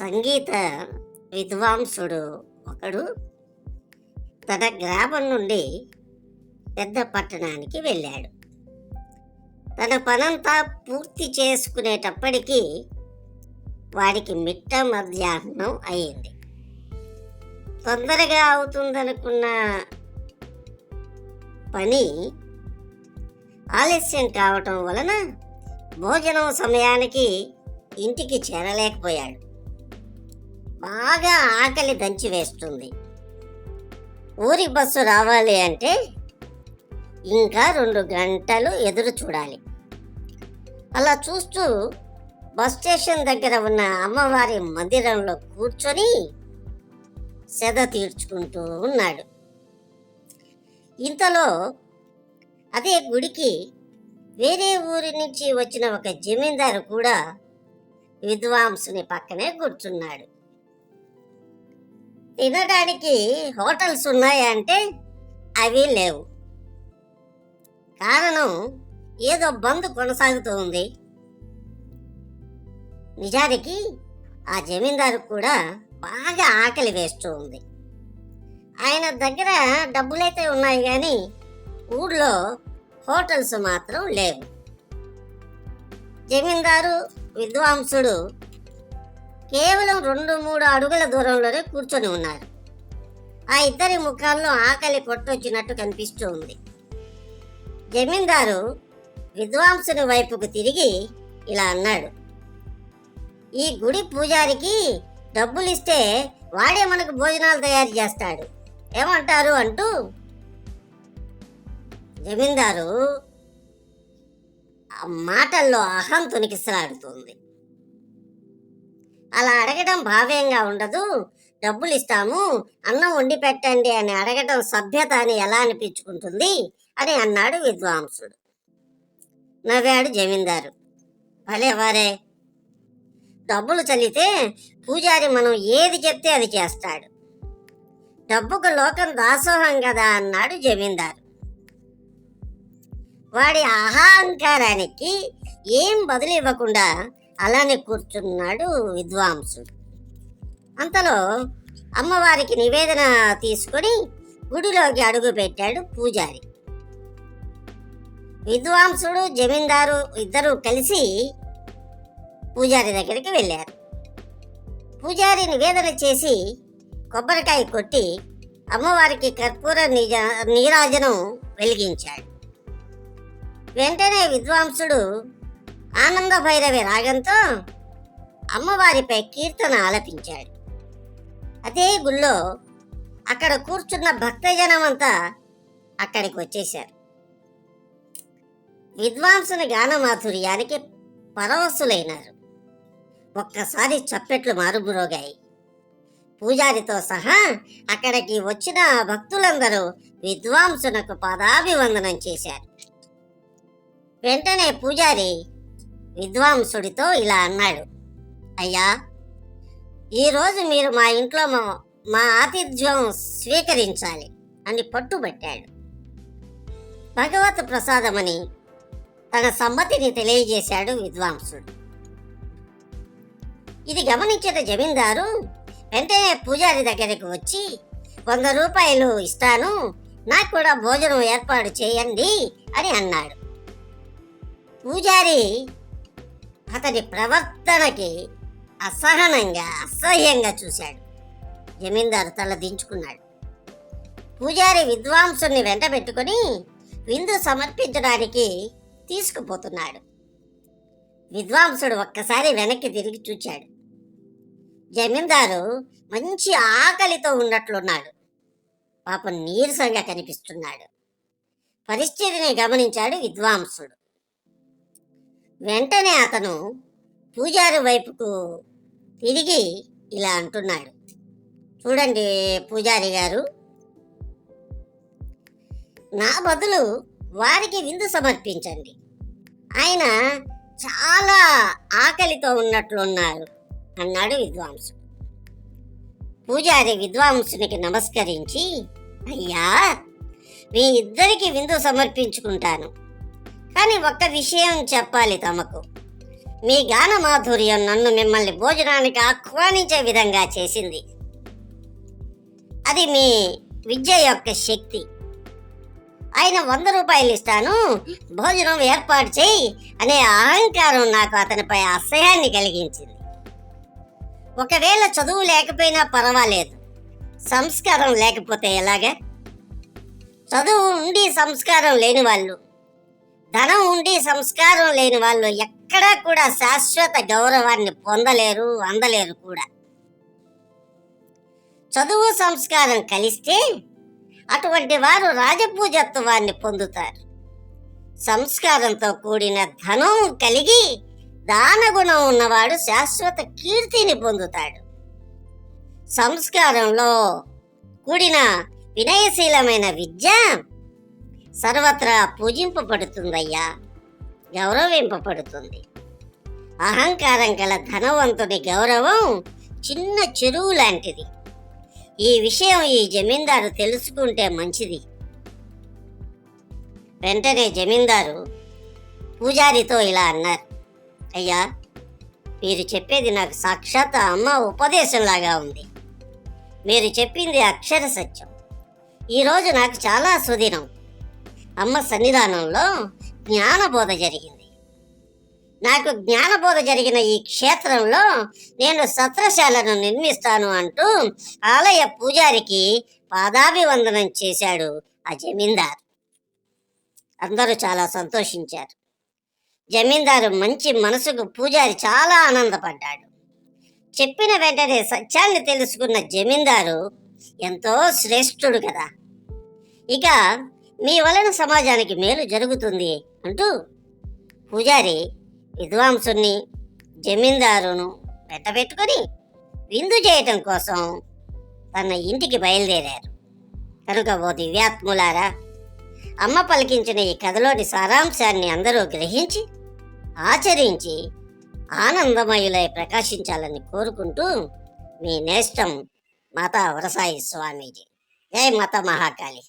సంగీత విద్వాంసుడు ఒకడు తన గ్రామం నుండి పెద్ద పట్టణానికి వెళ్ళాడు. తన పనంతా పూర్తి చేసుకునేటప్పటికీ వాడికి మిట్ట మధ్యాహ్నం అయింది. తొందరగా అవుతుందనుకున్న పని ఆలస్యం కావటం వలన భోజనం సమయానికి ఇంటికి చేరలేకపోయాడు. బాగా ఆకలి దంచి వేస్తుంది. ఊరి బస్సు రావాలి అంటే ఇంకా రెండు గంటలు ఎదురు చూడాలి. అలా చూస్తూ బస్ స్టేషన్ దగ్గర ఉన్న అమ్మవారి మందిరంలో కూర్చొని సెద తీర్చుకుంటూ ఉన్నాడు. ఇంతలో అదే గుడికి వేరే ఊరి నుంచి వచ్చిన ఒక జమీందారు కూడా విద్వాంసుని పక్కనే కూర్చున్నాడు. తినడానికి హోటల్స్ ఉన్నాయంటే అవి లేవు. కారణం ఏదో బంద్ కొనసాగుతూ ఉంది. నిజానికి ఆ జమీందారు కూడా బాగా ఆకలి వేస్తూ ఉంది. ఆయన దగ్గర డబ్బులైతే ఉన్నాయి కానీ ఊళ్ళో హోటల్స్ మాత్రం లేవు. జమీందారు విద్వాంసుడు కేవలం రెండు మూడు అడుగుల దూరంలోనే కూర్చొని ఉన్నారు. ఆ ఇద్దరి ముఖాల్లో ఆకలి కొట్టొచ్చినట్టు కనిపిస్తూ ఉంది. జమీందారు విద్వాంసుని వైపుకు తిరిగి ఇలా అన్నాడు. ఈ గుడి పూజారికి డబ్బులు ఇస్తే వాడే మనకు భోజనాలు తయారు చేస్తాడు. ఏమంటారు అంటూ జమీందారు ఆ మాటల్లో అహం తొనికిసలాడుతుంది అలా అడగడం భావ్యంగా ఉండదు. డబ్బులు ఇస్తాము అన్నం వండి పెట్టండి అని అడగడం సభ్యత అని ఎలా అనిపించుకుంటుంది? అని అన్నాడు విద్వాంసుడు. నవ్వాడు జమీందారు. భలే వారే. డబ్బులు చల్లితే పూజారి మనం ఏది చెప్తే అది చేస్తాడు. డబ్బుకు లోకం దాసోహం కదా అన్నాడు జమీందారు. వాడి అహంకారానికి ఏం బదులు ఇవ్వకుండా అలానే కూర్చున్నాడు విద్వాంసుడు. అంతలో అమ్మవారికి నివేదన తీసుకొని గుడిలోకి అడుగు పెట్టాడు పూజారి. విద్వాంసుడు జమీందారు ఇద్దరు కలిసి పూజారి దగ్గరికి వెళ్ళారు. పూజారి నివేదన చేసి కొబ్బరికాయ కొట్టి అమ్మవారికి కర్పూర నిజ నీరాజనం వెలిగించాడు. వెంటనే విద్వాంసుడు ఆనంద భైరవి రాగంతో అమ్మవారిపై కీర్తన ఆలపించాడు. అదే గుళ్ళో అక్కడ కూర్చున్న భక్తజనం అంతా అక్కడికి వచ్చేశారు విద్వాంసుని గానమాధుర్యానికి పరవశులైనారు. ఒక్కసారి చప్పెట్లు మారుమ్రోగాయి పూజారితో సహా అక్కడికి వచ్చిన భక్తులందరూ విద్వాంసునకు పాదాభివందనం చేశారు. వెంటనే పూజారి విద్వాంసుడితో ఇలా అన్నాడు. అయ్యా ఈరోజు మీరు మా ఇంట్లో మా మా ఆతిథ్యం స్వీకరించాలి అని పట్టుబట్టాడు. భగవత్ ప్రసాదమని తన సమ్మతిని తెలియజేశాడు విద్వాంసుడు. ఇది గమనించిన జమీందారు వెంటనే పూజారి దగ్గరికి వచ్చి వంద రూపాయలు ఇస్తాను నాకు కూడా భోజనం ఏర్పాటు చేయండి అని అన్నాడు. పూజారి అతని ప్రవర్తనకి అసహనంగా అసహ్యంగా చూశాడు. జమీందారు తల దించుకున్నాడు. పూజారి విద్వాంసుని వెంట పెట్టుకుని విందు సమర్పించడానికి తీసుకుపోతున్నాడు. విద్వాంసుడు ఒక్కసారి వెనక్కి తిరిగి చూచాడు. జమీందారు మంచి ఆకలితో ఉన్నట్లున్నాడు. పాపం నీరసంగా కనిపిస్తున్నాడు. పరిస్థితిని గమనించాడు విద్వాంసుడు. వెంటనే అతను పూజారి వైపుకు తిరిగి ఇలా అంటున్నాడు. చూడండి పూజారి గారు నా బదులు వారికి విందు సమర్పించండి. ఆయన చాలా ఆకలితో ఉన్నట్లున్నారు అన్నాడు విద్వాంసుడు. పూజారి విద్వాంసునికి నమస్కరించి అయ్యా మీ ఇద్దరికి విందు సమర్పించుకుంటాను. కానీ ఒక్క విషయం చెప్పాలి తమకు. మీ గాన మాధుర్యం నన్ను మిమ్మల్ని భోజనానికి ఆహ్వానించే విధంగా చేసింది. అది మీ విద్య యొక్క శక్తి. ఆయన వంద రూపాయలు ఇస్తాను భోజనం ఏర్పాటు చేయి అనే అహంకారం నాకు అతనిపై అసహ్యాన్ని కలిగించింది. ఒకవేళ చదువు లేకపోయినా పర్వాలేదు. సంస్కారం లేకపోతే ఎలాగా? చదువు ఉండి సంస్కారం లేని వాళ్ళు ధనం ఉండి సంస్కారం లేని వాళ్ళు ఎక్కడా కూడా శాశ్వత గౌరవాన్ని పొందలేరు అందలేరు కూడా. చదువు సంస్కారం కలిస్తే అటువంటి వారు రాజపూజత్వాన్ని పొందుతారు. సంస్కారంతో కూడిన ధనం కలిగి దానగుణం ఉన్నవాడు శాశ్వత కీర్తిని పొందుతాడు. సంస్కారంలో కూడిన వినయశీలమైన విద్య సర్వత్రా పూజింపబడుతుందయ్యా. గౌరవింపబడుతుంది. అహంకారం గల ధనవంతుడి గౌరవం చిన్న చెరువు లాంటిది. ఈ విషయం ఈ జమీందారు తెలుసుకుంటే మంచిది. వెంటనే జమీందారు పూజారితో ఇలా అన్నారు. అయ్యా మీరు చెప్పేది నాకు సాక్షాత్ అమ్మ ఉపదేశంలాగా ఉంది. మీరు చెప్పింది అక్షర సత్యం. ఈరోజు నాకు చాలా సుదినం. అమ్మ సన్నిధానంలో జ్ఞానబోధ జరిగింది. నాకు జ్ఞానబోధ జరిగిన ఈ క్షేత్రంలో నేను సత్రశాలను నిర్మిస్తాను అంటూ ఆలయ పూజారికి పాదాభివందనం చేశాడు ఆ జమీందారు. అందరూ చాలా సంతోషించారు. జమీందారు మంచి మనసుకు పూజారి చాలా ఆనందపడ్డాడు. చెప్పిన వెంటనే సత్యాన్ని తెలుసుకున్న జమీందారు ఎంతో శ్రేష్ఠుడు కదా. ఇక మీ వలన సమాజానికి మేలు జరుగుతుంది అంటూ పూజారి విద్వాంసుని జమీందారును పెట్టబెట్టుకొని విందు చేయటం కోసం తన ఇంటికి బయలుదేరారు. కనుక ఓ దివ్యాత్ములారా అమ్మ పలికించిన ఈ కథలోని సారాంశాన్ని అందరూ గ్రహించి ఆచరించి ఆనందమయులై ప్రకాశించాలని కోరుకుంటూ మీ నేష్టం మాతా వరసాయి స్వామీజీ. జై మాతా మహాకాళి.